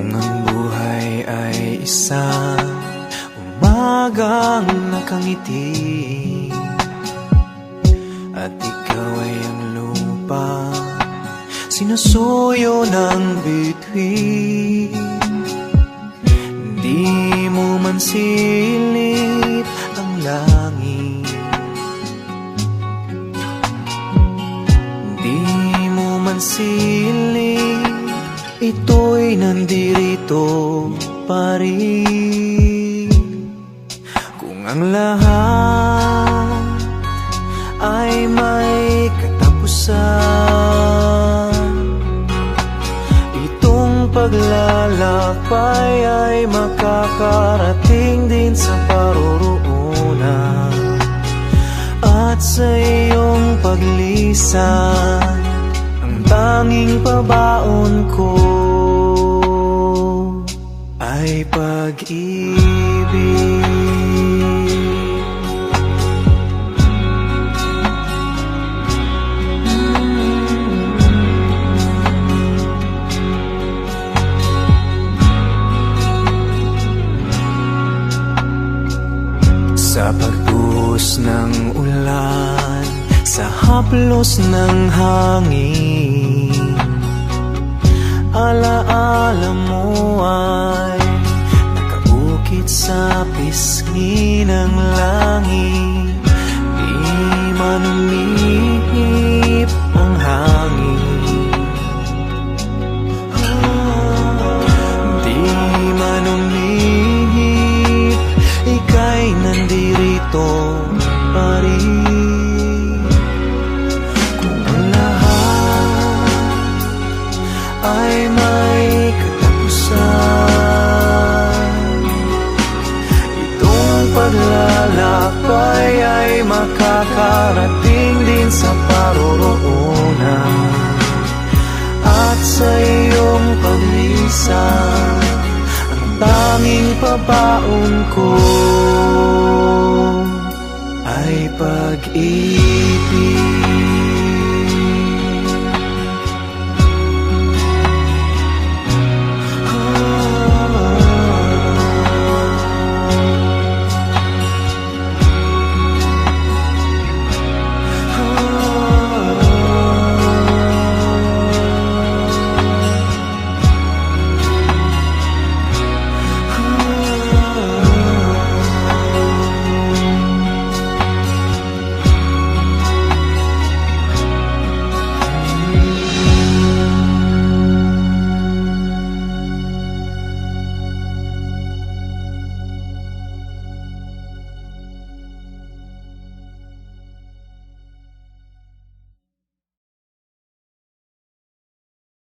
Kung ang buhay ay isang umagang nakangiti. At ikaw ay ang lupa Sinusuyo ng bituin. Di mo man silip ang langit. Di mo man silip Ito'y nandirito pa rin. Kung ang lahat ay may katapusan Itong paglalakbay ay makakarating din sa paroroonan At sa iyong paglisan Ang tanging pabaon ko pag-ibig. Sa pagbuhos ng ulan Sa haplos ng hangin Alaala mo ay sa pisngi ng langit. Di man paglalakbay ay makakarating din sa paroroonan. At sa iyong paglisan Ang tanging pabaon ko ay pag-ibig